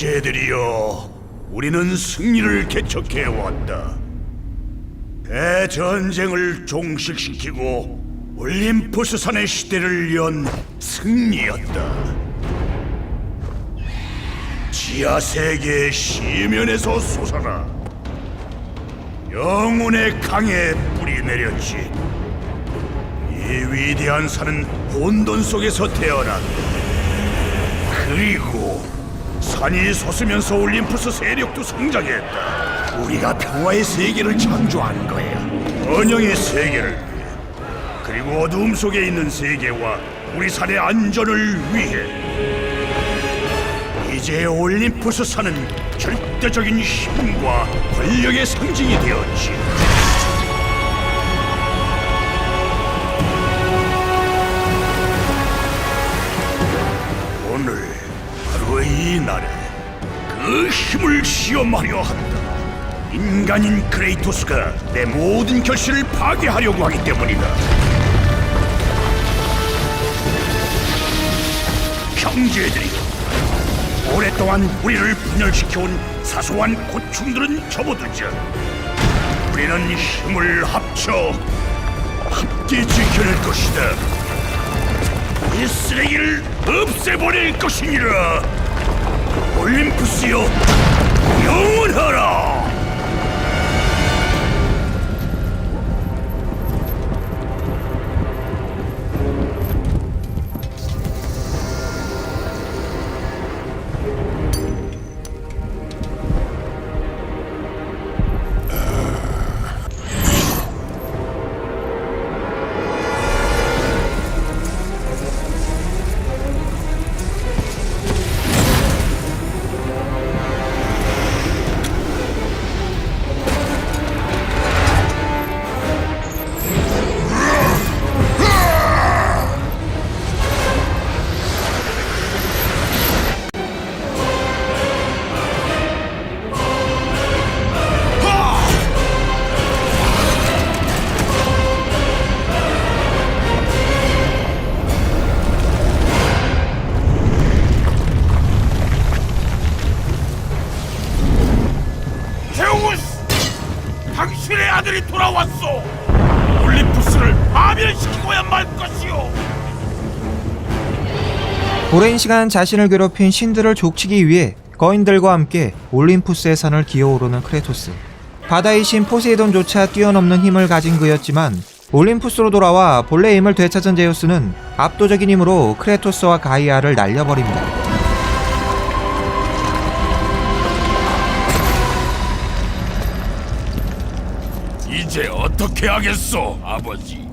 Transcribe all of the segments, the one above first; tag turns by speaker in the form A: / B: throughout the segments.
A: 형제들이여, 우리는 승리를 개척해 왔다. 대전쟁을 종식시키고 올림푸스 산의 시대를 연 승리였다. 지하 세계의 시면에서 솟아라. 영혼의 강에 뿌리 내렸지. 이 위대한 산은 혼돈 속에서 태어났다. 그리고 산이 솟으면서 올림푸스 세력도 성장했다. 우리가 평화의 세계를 창조한 거야. 번영의 세계를 위해. 그리고 어두움 속에 있는 세계와 우리 산의 안전을 위해. 이제 올림푸스 산은 절대적인 힘과 권력의 상징이 되었지. 날에 그 힘을 시험하려 한다. 인간인 크레이토스가 내 모든 결실을 파괴하려고 하기 때문이다. 형제들이 오랫동안 우리를 분열시켜온 사소한 고충들은 접어두자. 우리는 힘을 합쳐 함께 지켜낼 것이다. 이 쓰레기를 없애버릴 것이니라. 올림푸스여,
B: 시간 자신을 괴롭힌 신들을 족치기 위해 거인들과 함께 올림푸스의 산을 기어오르는 크레토스. 바다의 신 포세이돈조차 뛰어넘는 힘을 가진 그였지만 올림푸스로 돌아와 본래 힘을 되찾은 제우스는 압도적인 힘으로 크레토스와 가이아를 날려버립니다.
C: 이제 어떻게 하겠소, 아버지?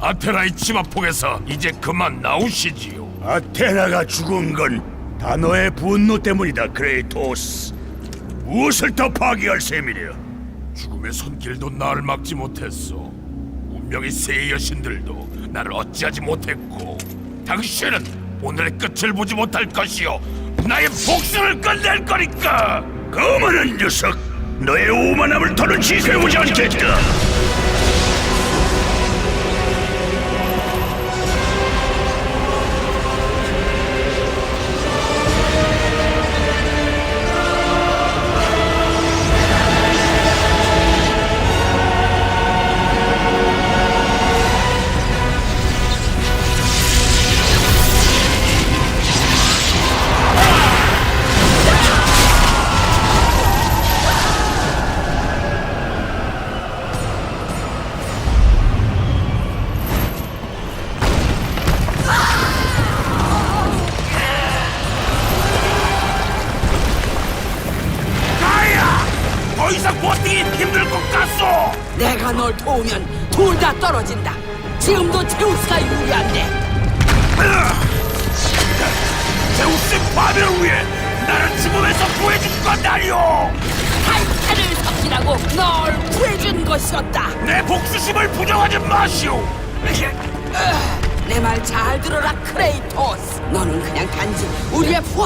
C: 아테나의 치마폭에서 이제 그만 나오시지요.
A: 아테나가 죽은 건 단어의 분노 때문이다, 크레이토스. 무엇을 더 파괴할 셈이랴?
C: 죽음의 손길도 나를 막지 못했소. 운명의 세 여신들도 나를 어찌하지 못했고, 당신은 오늘의 끝을 보지 못할 것이요. 나의 복수를 끝낼 거니까!
A: 거만한 녀석! 너의 오만함을 더는 지새우지 않겠다!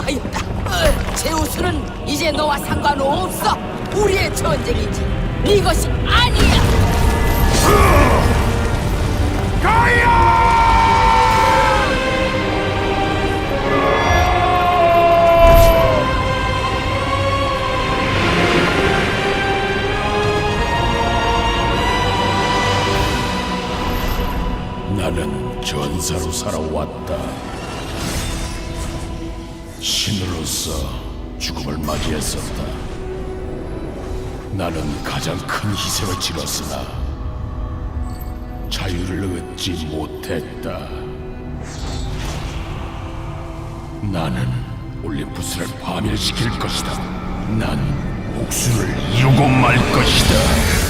D: 있다. 제우스는 이제 너와 상관없어. 우리의 전쟁이지. 네 것이 아니야.
C: 가야! 나는 전사로 살아왔다. 신으로서 죽음을 맞이했었다. 나는 가장 큰 희생을 치렀으나 자유를 얻지 못했다. 나는 올림푸스를 파멸시킬 것이다. 난 복수를 이루고 말 것이다.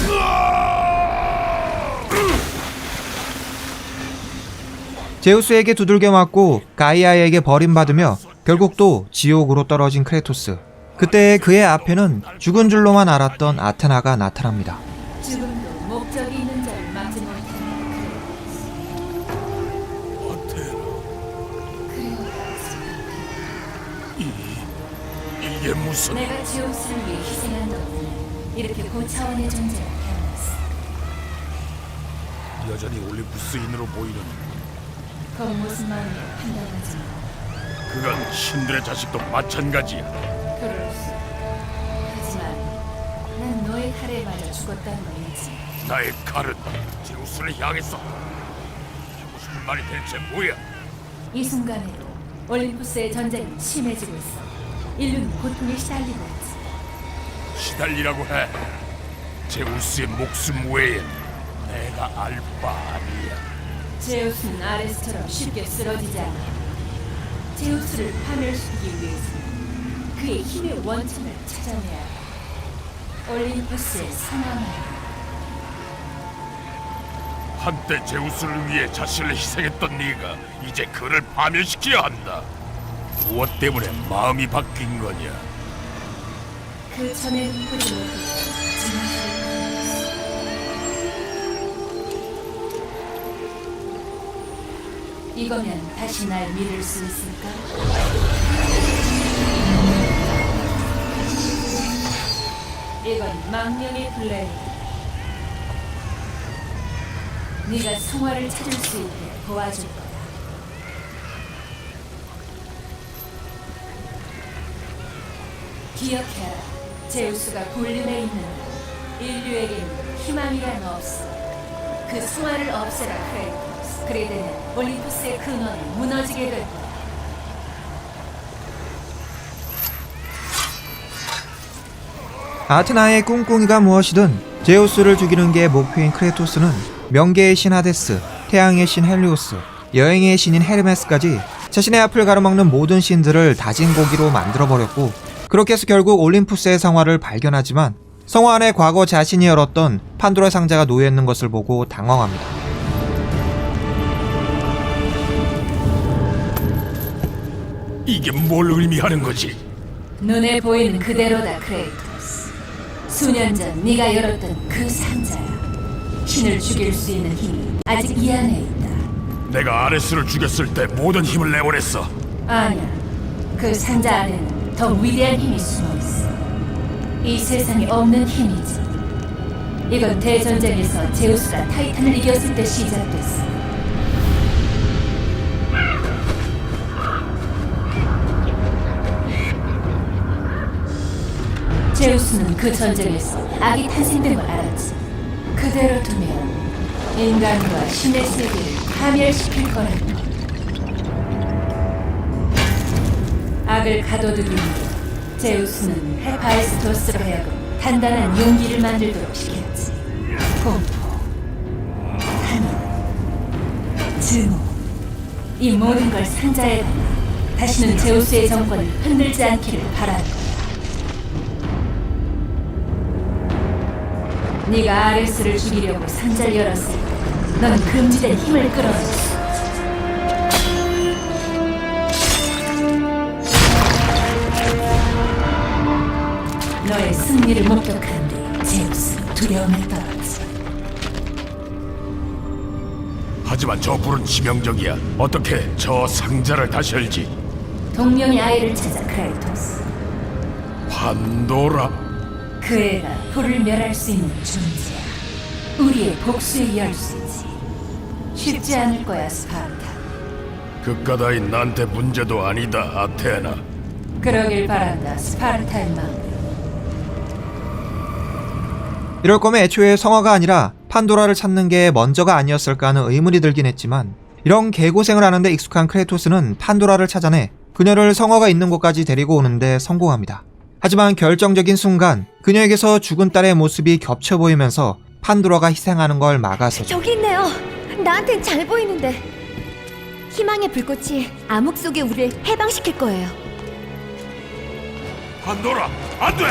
B: 제우스에게 두들겨 맞고 가이아에게 버림받으며 결국 또 지옥으로 떨어진 크레토스. 그때 그의 앞에는 죽은 줄로만 알았던 아테나가 나타납니다.
C: 이게 무슨
E: 내가 제우스를 위해 희생한 덕분에 이렇게 고차원의 존재가 태어났어.
C: 여전히 올림푸스인으로 보이는
E: 무슨 마음이야 판단하지 마.
C: 그건 신들의 자식도 마찬가지야.
E: 그럴 수. 하지만 난 너의 칼에 맞아 죽었다는 말이지.
C: 나의 칼은 제우스를 향했어. 싶은 말이 대체 뭐야?
E: 이 순간에도 올림푸스의 전쟁은 심해지고 있어. 인류는 고통에 시달리고 있지.
C: 시달리라고 해. 제우스의 목숨 외엔 내가 알 바 아니야.
E: 제우스는 아레스처럼 쉽게 쓰러지지 않아. 제우스를 파멸시키기 위해서는 그의 힘의 원천을 찾아내야 해. 올림푸스의 상황을
C: 한때 제우스를 위해 자신을 희생했던 네가 이제 그를 파멸시켜야 한다. 무엇 때문에 마음이 바뀐 거냐?
E: 그 전에는 보지 이거면 다시 날 믿을 수 있을까? 이건 망령의 플레이. 네가 성화를 찾을 수 있게 도와줄 거야. 기억해라. 제우스가 볼륨에 있는 인류에게는 희망이란 없어. 그 수화를 없애라, 크레이 되면 올림푸스의 근원이 무너지게 될 거야.
B: 아테나의 꿍꿍이가 무엇이든 제우스를 죽이는 게 목표인 크레토스는 명계의 신 하데스, 태양의 신 헬리오스, 여행의 신인 헤르메스까지 자신의 앞을 가로막는 모든 신들을 다진 고기로 만들어버렸고 그렇게 해서 결국 올림푸스의 성화를 발견하지만 성화 안에 과거 자신이 열었던 판도라 상자가 놓여있는 것을 보고 당황합니다.
C: 이게 뭘 의미하는 거지?
E: 눈에 보이는 그대로다, 크레이토스. 수년 전 네가 열었던 그 상자야. 신을 죽일 수 있는 힘이 아직 이 안에 있다.
C: 내가 아레스를 죽였을 때 모든 힘을 내보냈어.
E: 아니야. 그 상자 안에는 더 위대한 힘이 숨어 있어. 이 세상에 없는 힘이지. 이건 대전쟁에서 제우스가 타이탄을 이겼을 때 시작됐어. 제우스는 그 전쟁에서 악이 탄생된 걸 알았지. 그대로 두면 인간과 신의 세계를 파멸시킬 거란다. 악을 가둬두기 위해 제우스는 헤파이스토스로 하여금 단단한 용기를 만들도록 시켰지. 공포, 한인, 증오, 이 모든 걸 상자에 담아 다시는 제우스의 정권을 흔들지 않기를 바라는 네가 아레스를 죽이려고 상자를 열었을 때 넌 금지된 힘을 끌어줬어. 너의 승리를 목격한 뒤 제우스 두려움에 떨었지.
C: 하지만 저 불은 치명적이야. 어떻게 저 상자를 다시 열지?
E: 동명의 아이를 찾아 크레이토스.
C: 판도라.
E: 그 애가 불을 멸할 수 있는 존재야. 우리의 복수의 열쇠지. 쉽지 않을 거야, 스파르타.
C: 그까다인 나한테 문제도 아니다, 아테나.
E: 그러길 바란다, 스파르타의 마음.
B: 이럴 거면 애초에 성화가 아니라 판도라를 찾는 게 먼저가 아니었을까 하는 의문이 들긴 했지만 이런 개고생을 하는데 익숙한 크레토스는 판도라를 찾아내 그녀를 성화가 있는 곳까지 데리고 오는데 성공합니다. 하지만 결정적인 순간 그녀에게서 죽은 딸의 모습이 겹쳐 보이면서 판도라가 희생하는 걸 막아서
F: 저기 있네요. 나한텐 잘 보이는데. 희망의 불꽃이 암흑 속에 우리를 해방시킬 거예요.
C: 판도라, 안 돼!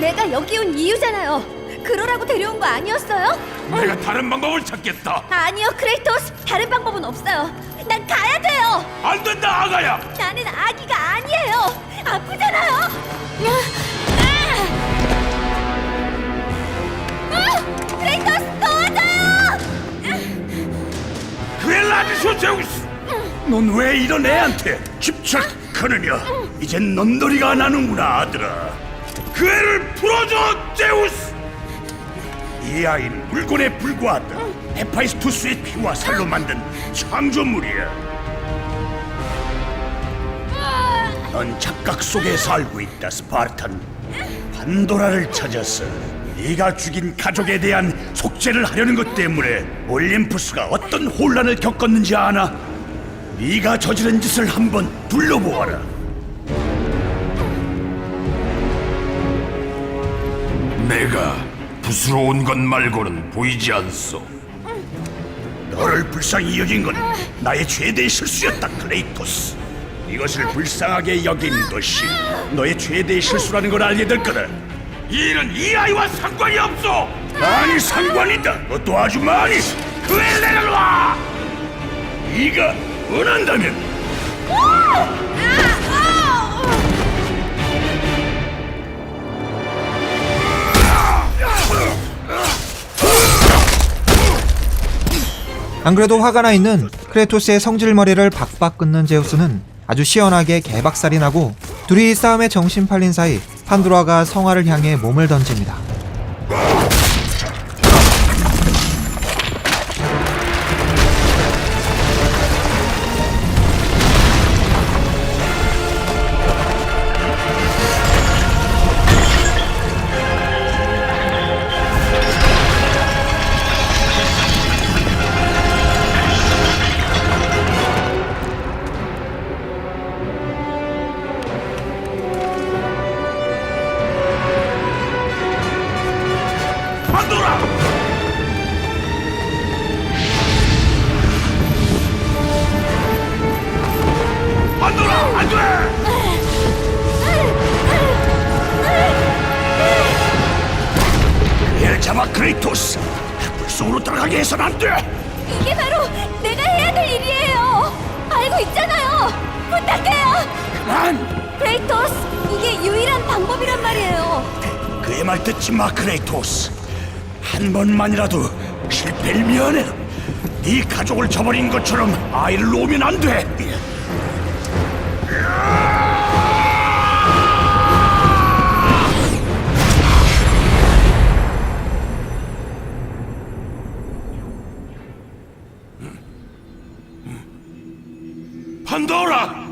F: 내가 여기 온 이유잖아요. 그러라고 데려온 거 아니었어요?
C: 내가 다른 방법을 찾겠다.
F: 아니요, 크레이토스. 다른 방법은 없어요. 난 가야 돼요.
C: 안 된다, 아가야!
F: 나는 아기가 아니에요. 아프잖아요. 아! 아! 크레이토스 도와줘요.
A: 그엘라디소 제우스! 넌 왜 이런 애한테 집착하느냐? 이젠 넌더리가 나는구나 아들아. 그 애를 풀어줘 제우스! 이 아이는 물건에 불과하다. 헤파이스투스의 피와 살로 만든 창조물이야. 넌 착각 속에 살고 있다, 스파르탄. 판도라를 찾아서 네가 죽인 가족에 대한 속죄를 하려는 것 때문에 올림푸스가 어떤 혼란을 겪었는지 아나? 네가 저지른 짓을 한번 둘러보아라.
C: 내가 부스러운 것 말고는 보이지 않소.
A: 너를 불쌍히 여긴 건 나의 최대의 실수였다, 클레이토스. 이것을 불쌍하게 여긴 것이 너의 최대의 실수라는 걸 알게 될 거다.
C: 이 일은 이 아이와 상관이 없소.
A: 많이 상관이다. 그것도 아주 많이. 그에 내려놔. 네가 원한다면
B: 안 그래도 화가 나 있는 크레토스의 성질머리를 박박 끊는 제우스는 아주 시원하게 개박살이 나고 둘이 싸움에 정신 팔린 사이 판도라가 성화를 향해 몸을 던집니다.
C: 판도라! 판도라, 안 돼!
A: 잡아 크레이토스. 물속으로 들어가게 해서는 안 돼.
F: 이게 바로 내가 해야 될 일이에요. 알고 있잖아요. 부탁해요.
A: 난
F: 크레이토스, 이게 유일한 방법이란 말이에요.
A: 그의 말 듣지 마 크레이토스. 한 번만이라도 실패를 미안해. 네 가족을 저버린 것처럼 아이를 놓으면 안 돼.
C: 판도라!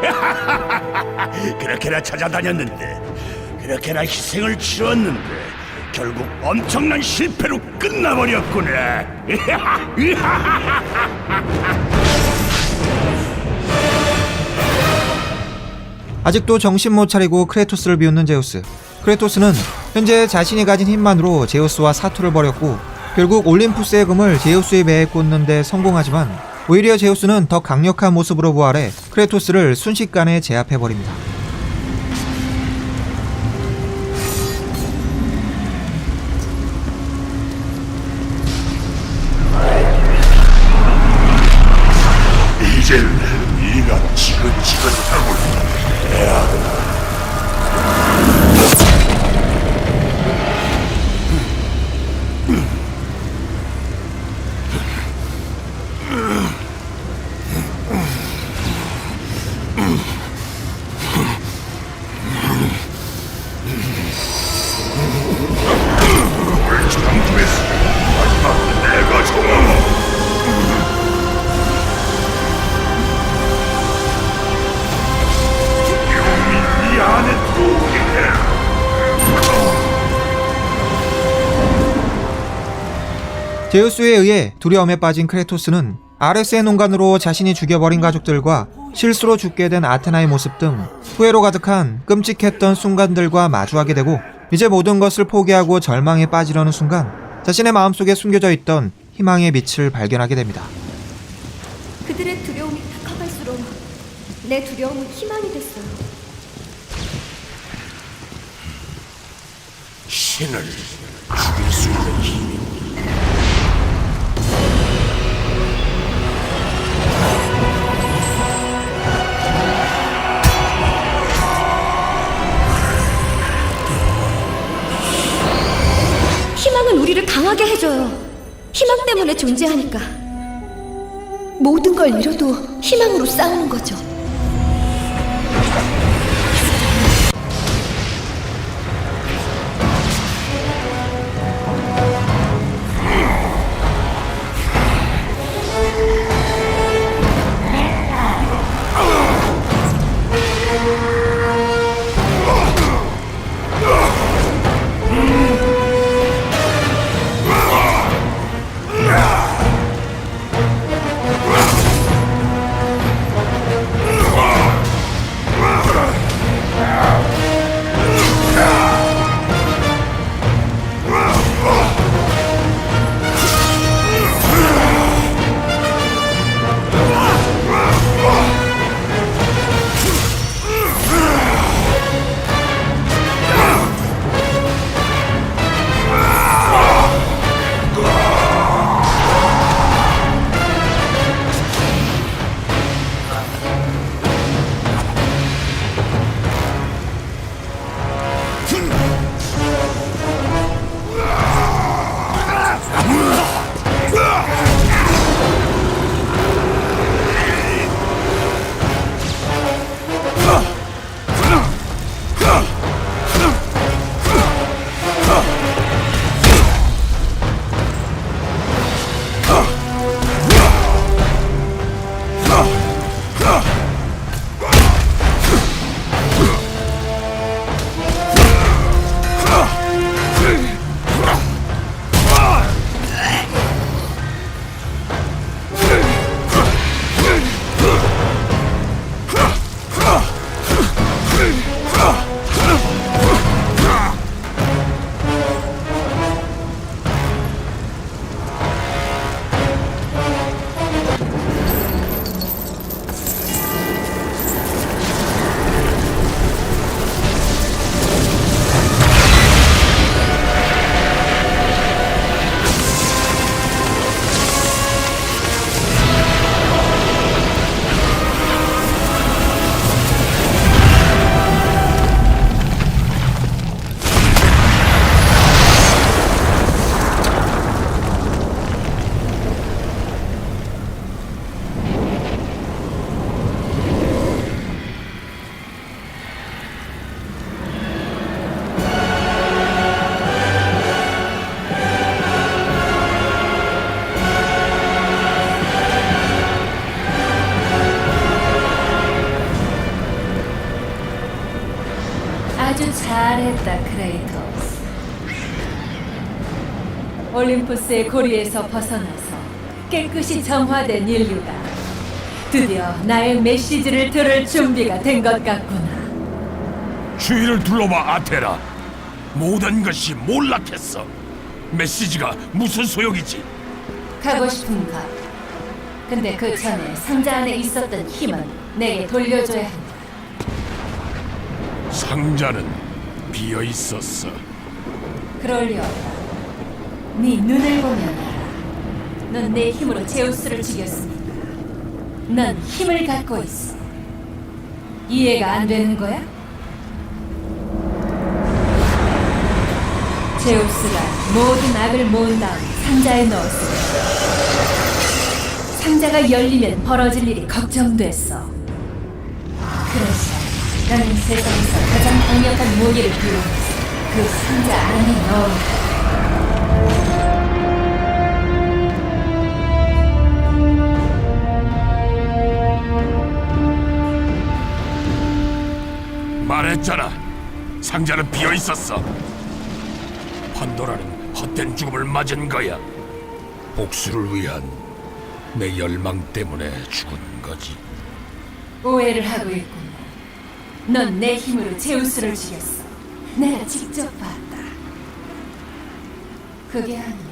A: 그렇게나 찾아다녔는데, 그렇게나 희생을 치렀는데, 결국 엄청난 실패로 끝나버렸구나.
B: 아직도 정신 못 차리고 크레토스를 비웃는 제우스. 크레토스는 현재 자신이 가진 힘만으로 제우스와 사투를 벌였고 결국 올림푸스의 금을 제우스의 배에 꽂는데 성공하지만 오히려 제우스는 더 강력한 모습으로 부활해 크레토스를 순식간에 제압해버립니다.
A: 이젠 네가 지긋지긋하고
B: 제우스에 의해 두려움에 빠진 크레토스는 아레스의 농간으로 자신이 죽여버린 가족들과 실수로 죽게 된 아테나의 모습 등 후회로 가득한 끔찍했던 순간들과 마주하게 되고 이제 모든 것을 포기하고 절망에 빠지려는 순간 자신의 마음속에 숨겨져 있던 희망의 빛을 발견하게 됩니다.
F: 그들의 두려움이 더 커갈수록 내 두려움은 희망이 됐어요.
C: 신을 죽일 수 있는 힘이
F: 희망은 우리를 강하게 해줘요. 희망 때문에 존재하니까. 모든 걸 잃어도 희망으로 싸우는 거죠.
E: 올림푸스의 고리에서 벗어나서 깨끗이 정화된 인류가 드디어 나의 메시지를 들을 준비가 된 것 같구나.
C: 주위를 둘러봐 아테라 모든 것이 몰락했어 메시지가 무슨 소용이지
E: 가고 싶은가? 근데 그 전에 상자 안에 있었던 힘은 내게 돌려줘야 한다.
C: 상자는 비어 있었어
E: 그러려다. 네 눈을 보면 알아. 넌 내 힘으로 제우스를 죽였으니까. 넌 힘을 갖고 있어. 이해가 안 되는 거야? 제우스가 모든 악을 모은 다음 상자에 넣었어. 상자가 열리면 벌어질 일이 걱정됐어. 그래서 나는 세상에서 가장 강력한 무기를 비워냈어. 그 상자 안에 넣은
C: 말했잖아. 상자는 비어 있었어. 판도라는 헛된 죽음을 맞은 거야. 복수를 위한 내 열망 때문에 죽은 거지.
E: 오해를 하고 있구나. 넌내 힘으로 제우스를 죽였어. 내가 직접 봤다. 그게 아니면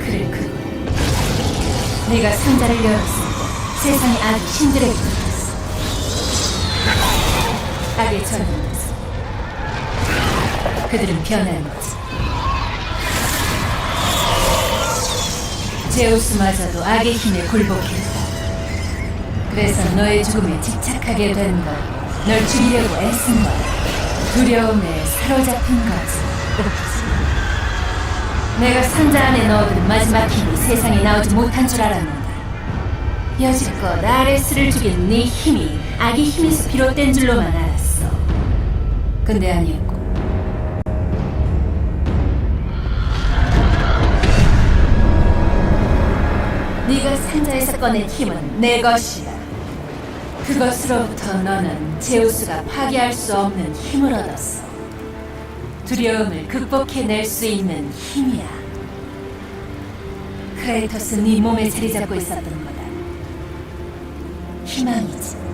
E: 그래 그거. 내가 상자를 열었을 때 세상의 신들에게 붙었어. 악의 전능에서 그들은 변한 거지. 제우스마저도 악의 힘에 굴복했다. 그래서 너의 죽음에 집착하게 된 걸, 널 죽이려고 애쓴 거야. 두려움에 사로잡힌 거지. 내가 상자 안에 넣어둔 마지막 힘이 세상에 나오지 못한 줄 알았는데 여지껏 아레스를 죽인 네 힘이 악의 힘에서 비롯된 줄로만 알았어. 근데 아니었고. 네가 상자에서 꺼낸 힘은 내 것이다. 그것으로부터 너는 제우스가 파괴할 수 없는 힘을 얻었어. 두려움을 극복해낼 수 있는 힘이야. 크레이터스 네 몸에 자리 잡고 있었던 거다. 희망이지.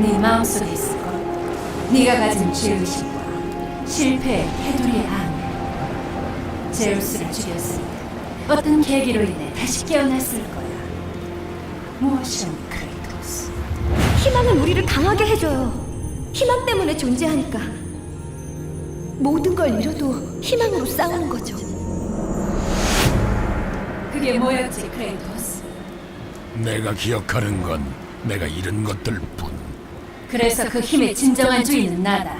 E: 네 마음속에 있을 것. 네가 가진 죄의식과 실패의 테두리의 암. 제우스를 죽였으니까 어떤 계기로 인해 다시 깨어났을 거야. 무엇이든 크레이토스.
F: 희망은 우리를 강하게 해줘요. 희망 때문에 존재하니까. 모든 걸 잃어도 희망으로 싸우는 거죠.
E: 그게 뭐였지, 크레이토스?
C: 내가 기억하는 건 내가 잃은 것들 뿐.
E: 그래서 그 힘의 진정한 주인은 나다.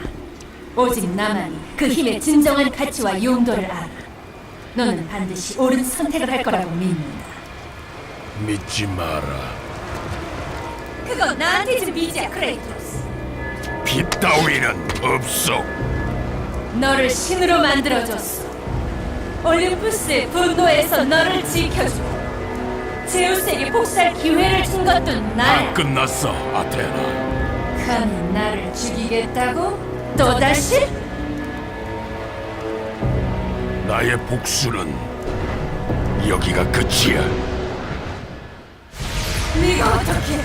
E: 오직 나만이 그 힘의 진정한 가치와 용도를 알아. 너는 반드시 옳은 선택을 할 거라고 믿는다.
C: 믿지 마라.
E: 그건 나한테 준 빚이야, 크레이토스.
C: 빛 따위는 없어.
E: 너를 신으로 만들어줬어. 올림푸스의 분노에서 너를 지켜주고 제우스에게 복수할 기회를 준 것도
C: 다
E: 나야.
C: 끝났어, 아테나.
E: 감히 나를 죽이겠다고? 또다시?
C: 나의 복수는 여기가 끝이야.
E: 네가 어떻게?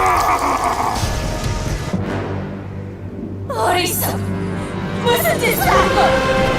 E: 어리석! 무슨 짓을 한 거